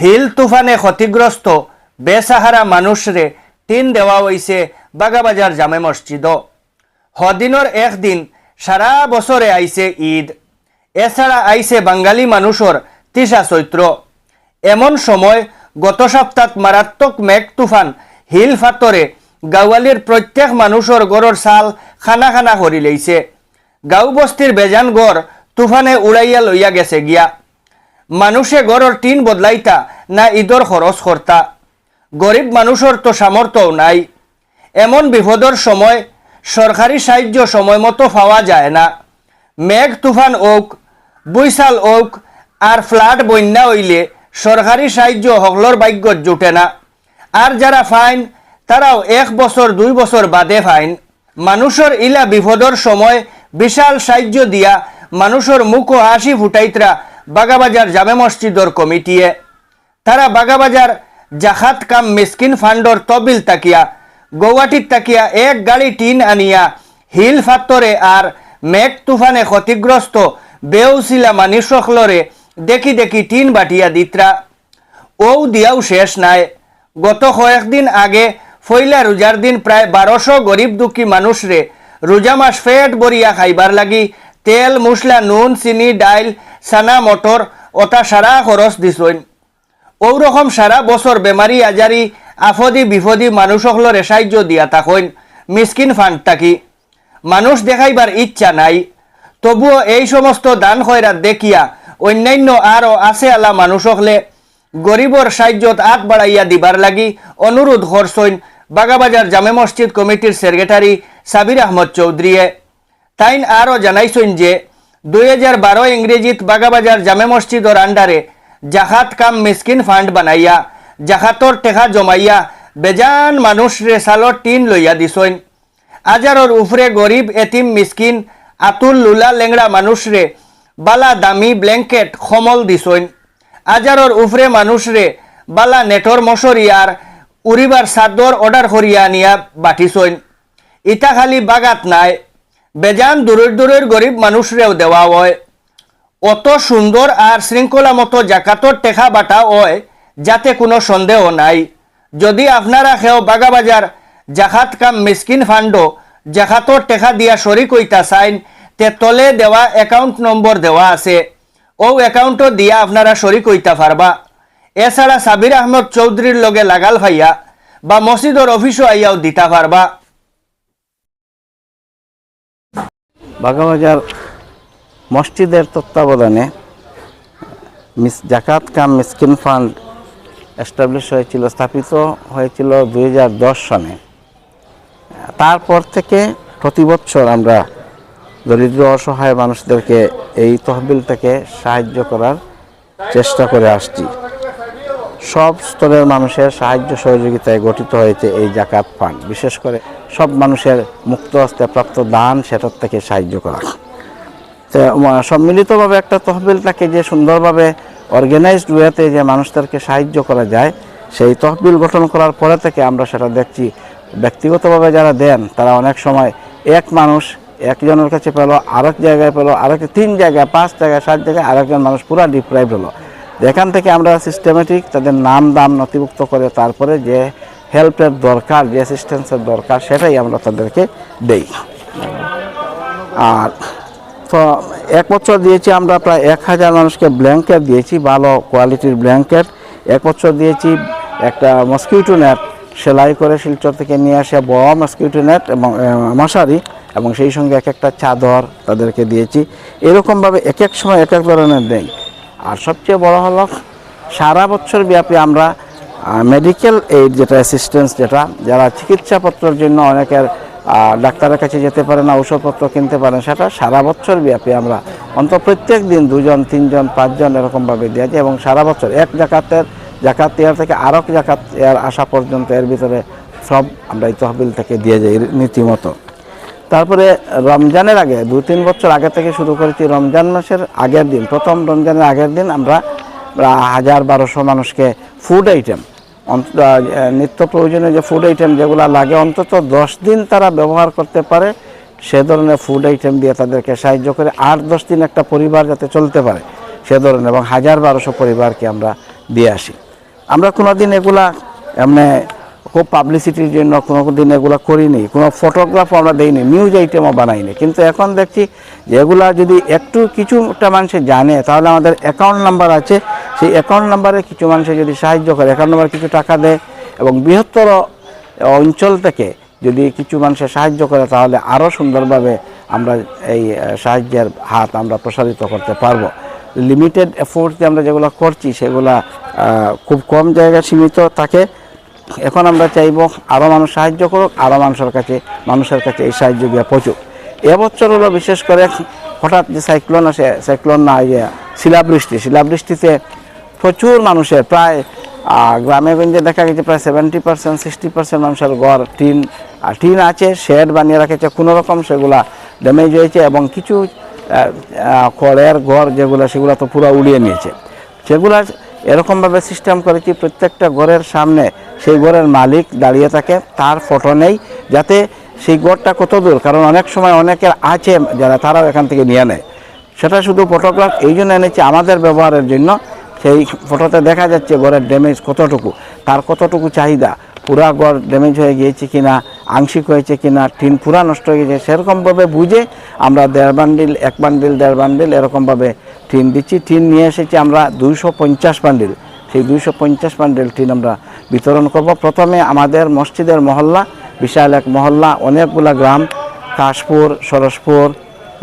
Hill তুফানে ক্ষতিগ্রস্ত বেসাহারা মানুষরে tin দেওয়া হয়েছে বাগাবাজার জামে মসজিদ। হদিনর একদিন সারা বছরে আইছে ঈদ। এছাড়া আইছে বাঙালি মানুষের তিসা চৈত্র এমন সময় গত সপ্তাহ মারাত্মক মেঘ তুফান হিল ফাতরে গাওয়ালির প্রত্যেক মানুষের গড়র চাল খানা খানা করি লইছে গাঁও বস্তির বেজান গড় তুফানে উড়াইয়া লইয়া গেছে গিয়া। মানুষে গড়র টিন বদলাইতা, না ঈদর খরচ করতা গরিব মানুষের তো সামর্থ্যও নাই। এমন বিপদর সময় সরকারি সাহায্য সময় মতো পাওয়া যায় না। মেঘ তুফান ওক বৈশাল ওক আর ফ্লাড বন্যা হইলে সরকারি সাহায্য হকলর ভাগ্যত জুটে না। আর যারা ফাইন তারাও এক বছর দুই বছর বাদে ফাইন। মানুষের ইলা বিপদর সময়, বিশাল সাহায্য দিয়া মানুষের মুখ হাসি ফুটাইতরা বাগাবাজার জামে মসজিদর কমিটিয়ে। তারা বাগাবাজার জাহাত কাম মিসকিন ফান্ডর তবিল তাকিয়া, গৌহাটির তাকিয়া এক গাড়ি টিন আনিয়া, হিল ফাত্তরে আর মেঘ তুফানে ক্ষতিগ্রস্ত বেউসিলা মানুষকলরে দেখি দেখি টিন বাটিয়া দিত্রা। ও দিয়াও শেষ নাই। গত কয়েকদিন আগে ফইলা রোজার দিন প্রায় বারোশো গরিব দুঃখী মানুষরে রোজা মাস ফেট বরিয়া খাইবার লাগি, তেল, মশলা, নুন, চিনি, ডাইল সানা মটর ওটা সারা খরচ দিছইন। ওরকম সারা বছর বেমারি আজারি আফদি বিফদি মানুষসকলরে সাহায্য দিয়া থাকইন মিসকিন ফান্ড থাকি। মানুষ দেখাইবার ইচ্ছা নাই। তবুও এই সমস্ত দান খয়রাত দেখিয়া অন্যান্য আরও আছে আলা মানুষকলে গরিবর সাহায্যত আগ বাড়াইয়া দিবার লাগি অনুরোধ করছইন বাগাবাজার জামে মসজিদ কমিটির সেক্রেটারি সাবির আহমদ চৌধুরীয়ে তাইন আরও জানাইছেন যে দুই হাজার বারো ইংরেজিত বাগাবাজার জামে মসজিদর আন্ডারে জাহাত কাম মিসকিন ফান্ড বানাইয়া জাহাতর টেকা জমাইয়া, বেজান মানুষ রে সালর টিন লইয়া দিছইন। আজারর উফরে গরিব এতিম মিসকিন আতুল লুলা লেংড়া মানুষরে বালা দামি ব্ল্যাঙ্কেট খমল দিছইন। আজারর উফরে মানুষরে বালা নেটর মশরি আর উড়িবার চাদর অর্ডার করিয়া নিয়া বাটিছইন। ইটা খালি বাগাত নাই বেজান দূরের দূরের গরিব মানুষরেও দেওয়া হয়। অত সুন্দর আর শৃঙ্খলা মতো জাকাতর টেকা বাটা হয়, যাতে কোনো সন্দেহ নাই। যদি আপনারা খেও বাগাবাজার, জাকাত কাম মিসকিন ফান্ড, জাকাতর টেকা দিয়া শরিক হইতা চাইন, তে তলে দেওয়া অ্যাকাউন্ট নম্বর দেওয়া আছে। ও অ্যাকাউন্টও দিয়া আপনারা শরিক হইতা পারবা। এছাড়া সাবির আহমদ চৌধুরীর লগে লাগাল ভাইয়া বা মসজিদর অফিসও আইয়াও দিতা পারবা। বাগাবাজার মসজিদের তত্ত্বাবধানে মিস জাকাত কাম মিসকিন ফান্ড এস্টাবলিশ হয়েছিল, স্থাপিত হয়েছিল দুই সনে। তারপর থেকে প্রতি বছর আমরা দরিদ্র অসহায় মানুষদেরকে এই তহবিল থেকে সাহায্য করার চেষ্টা করে আসছি। সব স্তরের মানুষের সাহায্য সহযোগিতায় গঠিত হয়েছে এই জাকাত ফান্ড, বিশেষ করে সব মানুষের মুক্ত হস্তে প্রাপ্ত দান সেটার থেকে সাহায্য করা। তো সম্মিলিতভাবে একটা তহবিলটাকে যে সুন্দরভাবে অর্গানাইজড ওয়েতে যে মানুষদেরকে সাহায্য করা যায়, সেই তহবিল গঠন করার পরে থেকে আমরা সেটা দেখছি, ব্যক্তিগতভাবে যারা দেন, তারা অনেক সময় এক মানুষ একজনের কাছে পেল, আরেক জায়গায় পেল, আরেক, তিন জায়গায়, পাঁচ জায়গায়, সাত জায়গায় আরেকজন মানুষ পুরা ডিপ্রাইভ হলো। এখান থেকে আমরা সিস্টেমেটিক তাদের নাম দাম নথিভুক্ত করে তারপরে যে হেল্পের দরকার যে অ্যাসিস্ট্যান্সের দরকার, সেটাই আমরা তাদেরকে দেই। আর তো এক বছর দিয়েছি আমরা প্রায় এক হাজার মানুষকে ব্ল্যাঙ্কেট দিয়েছি, ভালো কোয়ালিটির ব্ল্যাঙ্কেট এক বছর দিয়েছি একটা মসকিউটো নেট সেলাই করে শিলচর থেকে নিয়ে আসে বড় মসকিউটো নেট এবং মশারি এবং সেই সঙ্গে এক একটা চাদর তাদেরকে দিয়েছি। এরকমভাবে এক এক সময় এক এক ধরনের দেই। আর সবচেয়ে বড় হলো, সারা বছর ব্যাপী আমরা মেডিকেল এইড যেটা অ্যাসিস্ট্যান্স যেটা, যারা চিকিৎসাপত্রের জন্য অনেকের ডাক্তারের কাছে যেতে পারে না ওষুধপত্র কিনতে পারে সেটা সারা বছর ব্যাপী আমরা অন্তত প্রত্যেক দিন দুজন, তিনজন, পাঁচজন এরকমভাবে দেওয়া যায় এবং সারা বছর এক জাকাতের জাকাত ইয়ার থেকে আরেক জাকাত ইয়ার আসা পর্যন্ত এর ভিতরে সব আমরা এই তহবিল থেকে দিয়ে যাই নীতিমতো। তারপরে রমজানের আগে দু তিন বছর আগে থেকে শুরু করেছি রমজান মাসের আগের দিন, প্রথম রমজানের আগের দিন আমরা হাজার বারোশো মানুষকে ফুড আইটেম নিত্য প্রয়োজনীয় যে ফুড আইটেম যেগুলো লাগে, অন্তত দশ দিন তারা ব্যবহার করতে পারে, সে ধরনের ফুড আইটেম দিয়ে তাদেরকে সাহায্য করে, আট দশ দিন একটা পরিবার যাতে চলতে পারে, সে ধরনের, এবং হাজার বারোশো পরিবারকে আমরা দিয়ে আসি। আমরা কোনো দিন এগুলা এমনি খুব পাবলিসিটির জন্য কোনো দিন এগুলো করিনি, কোনো ফটোগ্রাফও আমরা দেইনি নিউজ আইটেমও বানাইনি। কিন্তু এখন দেখছি এগুলা যদি একটু কিছুটা মানুষে জানে, তাহলে আমাদের অ্যাকাউন্ট নাম্বার আছে। সেই অ্যাকাউন্ট নাম্বারে কিছু মানুষে যদি সাহায্য করে অ্যাকাউন্ট নাম্বার কিছু টাকা দেয় এবং বৃহত্তর অঞ্চল থেকে যদি কিছু মানুষের সাহায্য করে, তাহলে আরও সুন্দরভাবে আমরা এই সাহায্যের হাত আমরা প্রসারিত করতে পারব। লিমিটেড এফোর্ট আমরা যেগুলো করছি, সেগুলা খুব কম জায়গায় সীমিত থাকে। এখন আমরা চাইব আরও মানুষ সাহায্য করুক আরও মানুষের কাছে মানুষের কাছে এই সাহায্য গিয়ে পৌঁছুক। এবছর হলো বিশেষ করে হঠাৎ যে সাইক্লোন আসে সাইক্লোন না ইয়ে শিলাবৃষ্টি, শিলাবৃষ্টিতে প্রচুর মানুষের প্রায় গ্রামে গঞ্জে দেখা গেছে প্রায় সেভেন্টি পার্সেন্ট সিক্সটি পার্সেন্ট মানুষের ঘর, টিন টিন আছে শেড বানিয়ে রাখেছে, কোনো রকম সেগুলা ড্যামেজ হয়েছে এবং কিছু খড়ের ঘর যেগুলো, সেগুলো তো পুরো উড়িয়ে নিয়েছে। সেগুলা এরকমভাবে সিস্টেম করেছি, প্রত্যেকটা ঘরের সামনে সেই ঘরের মালিক দাঁড়িয়ে থাকে, তার ফটো নেই। যাতে সেই ঘরটা কত দূর? কারণ অনেক সময় অনেকের আছে যারা তারাও এখান থেকে নিয়ে নেয়। সেটা শুধু ফটোগ্রাফ এই জন্য এনেছি আমাদের ব্যবহারের জন্য। সেই ফটোতে দেখা যাচ্ছে ঘরের ড্যামেজ কতটুকু, তার কতটুকু চাহিদা, পুরা ঘর ড্যামেজ হয়ে গিয়েছে কিনা, আংশিক হয়েছে কিনা, টিন পুরা নষ্ট হয়ে গেছে সেরকমভাবে বুঝে আমরা দেড় বান্ডিল এক বান্ডিল দেড় বান্ডিল এরকমভাবে টিন দিচ্ছি। টিন নিয়ে এসেছি আমরা দুইশো পঞ্চাশ বান্ডিল সেই দুইশো পঞ্চাশ বান্ডিল টিন আমরা বিতরণ করব। প্রথমে আমাদের মসজিদের মহল্লা, বিশাল এক মহল্লা, অনেকগুলা গ্রাম, কাশপুর, সরসপুর,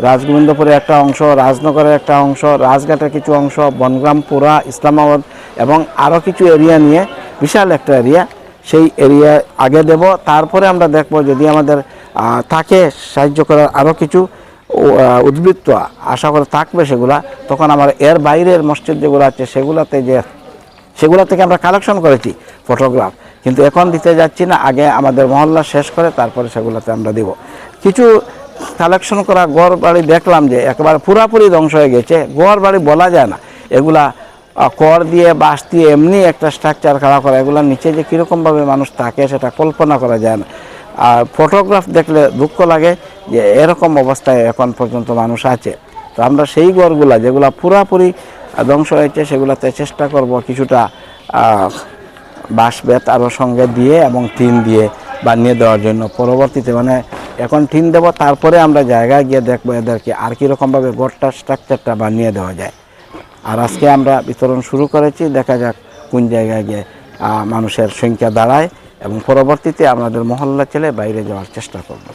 রাজগোবিন্দপুরের একটা অংশ, রাজনগরের একটা অংশ, রাজঘাটের কিছু অংশ, বনগ্রাম, পুরা, ইসলামাবাদ এবং আরও কিছু এরিয়া নিয়ে, বিশাল একটা এরিয়া সেই এরিয়া আগে দেব, তারপরে আমরা দেখব যদি আমাদের থাকে সাহায্য করার আরও কিছু উদ্বৃত্ত আশা করে থাকবে সেগুলা, তখন আমার এর বাইরের মসজিদ যেগুলো আছে সেগুলাতে যে সেগুলো থেকে আমরা কালেকশন করেছি ফটোগ্রাফ কিন্তু এখন দিতে যাচ্ছি না, আগে আমাদের মহল্লা শেষ করে তারপরে সেগুলোতে আমরা দিব। কিছু কালেকশন করা গড় বাড়ি দেখলাম যে একেবারে পুরাপুরি ধ্বংস হয়ে গেছে গড় বাড়ি বলা যায় না। এগুলা কর দিয়ে, বাঁশ দিয়ে এমনি একটা স্ট্রাকচার খাড়া করা এগুলোর নিচে যে কীরকমভাবে মানুষ থাকে সেটা কল্পনা করা যায় না। আর ফটোগ্রাফ দেখলে দুঃখ লাগে যে এরকম অবস্থায় এখন পর্যন্ত মানুষ আছে। তো আমরা সেই গড়গুলা যেগুলা পুরাপুরি ধ্বংস হয়েছে, সেগুলোতে চেষ্টা করব কিছুটা বাঁশ বেত আরও সঙ্গে দিয়ে এবং টিন দিয়ে বানিয়ে দেওয়ার জন্য। পরবর্তীতে মানে এখন টিন দেব, তারপরে আমরা জায়গায় গিয়ে দেখব এদেরকে আর কীরকমভাবে গোটটা স্ট্রাকচারটা বানিয়ে দেওয়া যায়। আর আজকে আমরা বিতরণ শুরু করেছি, দেখা যাক কোন জায়গায় গিয়ে মানুষের সংখ্যা দাঁড়ায় এবং পরবর্তীতে আমাদের মহল্লা ছেলে বাইরে যাওয়ার চেষ্টা করব।